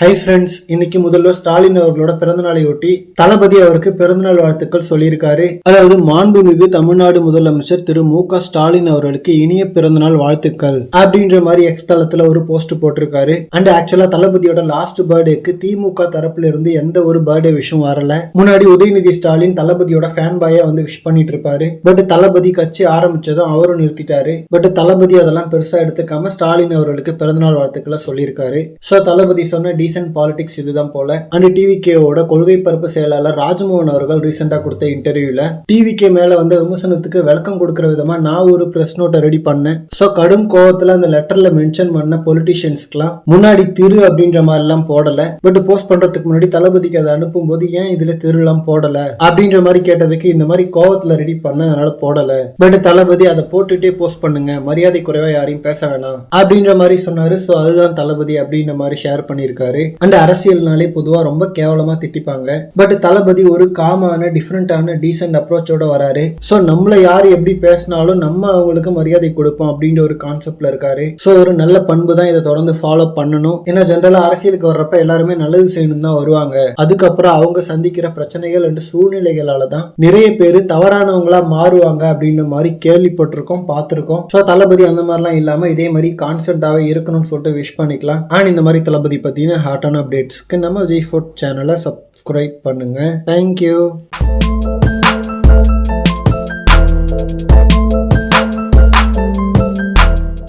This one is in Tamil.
ஹை ஃப்ரெண்ட்ஸ் இன்னைக்கு முதல்வர் ஸ்டாலின் அவர்களோட பிறந்தநாளையொட்டி தளபதி அவருக்கு பிறந்தநாள் வாழ்த்துக்கள் சொல்லியிருக்காரு. அதாவது மாண்புமிகு தமிழ்நாடு முதலமைச்சர் திரு மு க ஸ்டாலின் அவர்களுக்கு இனிய பிறந்தநாள் வாழ்த்துக்கள் அப்படின்ற மாதிரி எக்ஸ் தளத்துல ஒரு போஸ்ட் போட்டிருக்காரு. அண்ட் ஆக்சுவலா தளபதியோட லாஸ்ட் பர்த்டேக்கு திமுக தரப்புல இருந்து எந்த ஒரு பர்த்டே விஷயம் வரல. முன்னாடி உதயநிதி ஸ்டாலின் தளபதியோட ஃபேன் பாயா வந்து விஷ் பண்ணிட்டு இருப்பாரு. பட் தளபதி கட்சி ஆரம்பிச்சதும் அவரும் நிறுத்திட்டாரு. பட் தளபதி அதெல்லாம் பெருசா எடுத்துக்காம ஸ்டாலின் அவர்களுக்கு பிறந்தநாள் வாழ்த்துக்களை சொல்லியிருக்காரு. சோ தளபதி சொன்ன டீசென்ட் பாலிடிக்ஸ் இதுதான் போல. அண்ட் டிவிகேவோட கொள்கை பரப்பு செயலாளர் ராஜ்மோகன் அவர்கள் ரீசெண்டாக கொடுத்த இன்டர்வியூல டிவிகே மேல வந்து விமர்சனத்துக்கு விளக்கம் கொடுக்குற விதமா நான் ஒரு பிரஸ் நோட்டை ரெடி பண்ணேன். ஸோ கடும் கோவத்துல அந்த லெட்டர்ல மென்ஷன் பண்ண பொலிட்டிஷியன்ஸ்க்குலாம் முன்னாடி திரு அப்படின்ற மாதிரிலாம் போடல. பட் போஸ்ட் பண்றதுக்கு முன்னாடி தளபதிக்கு அதை அனுப்பும் போது ஏன் இதுல திருலாம் போடல? அப்படின்ற மாதிரி கேட்டதுக்கு இந்த மாதிரி கோவத்துல ரெடி பண்ண அதனால போடல. பட் தளபதி அதை போட்டுட்டே போஸ்ட் பண்ணுங்க. மரியாதை குறைவா யாரையும் பேச வேணாம். அப்படின்ற மாதிரி சொன்னாரு. ஸோ அதுதான் தளபதி அப்படின்ற மாதிரி ஷேர் பண்ணியிருக்காரு. அண்ட் அரசியல்னாலே பொதுவா ரொம்ப கேவலமா திட்டிப்பாங்க. பட் தளபதி ஒரு காமான டிஃப்ரெண்டான டீசென்ட் அப்ரோச்சோட வராரு. சோ நம்மள யார் எப்படி பேசினாலும் நம்ம அவங்களுக்கு மரியாதை கொடுப்போம் அப்படின்ற ஒரு கான்செப்ட்ல இருக்காரு. சோ ஒரு நல்ல பண்பு தான் இதை தொடர்ந்து ஃபாலோ பண்ணணும். ஏன்னா ஜென்ரலா அரசியலுக்கு வர்றப்ப எல்லாருமே நல்லது செய்யணும் தான் வருவாங்க. அதுக்கப்புறம் அவங்க சந்திக்கிற பிரச்சனைகள் அண்ட் சூழ்நிலைகளால தான் நிறைய பேர் தவறானவங்களா மாறுவாங்க அப்படின்ற மாதிரி கேள்விப்பட்டிருக்கோம் பார்த்துருக்கோம். ஸோ தளபதி அந்த மாதிரிலாம் இல்லாம இதே மாதிரி கான்ஸ்டன்டாகவே இருக்கணும்னு சொல்லிட்டு விஷ் பண்ணிக்கலாம். அண்ட் இந்த மாதிரி தளபதி பார்த்தீங்கன்னா ஹாட்டான அப்டேட்ஸ்க்கு நம்ம விஜய் ஃபுட் சேனலை சப்ஸ்கிரைப் பண்ணுங்க. Thank you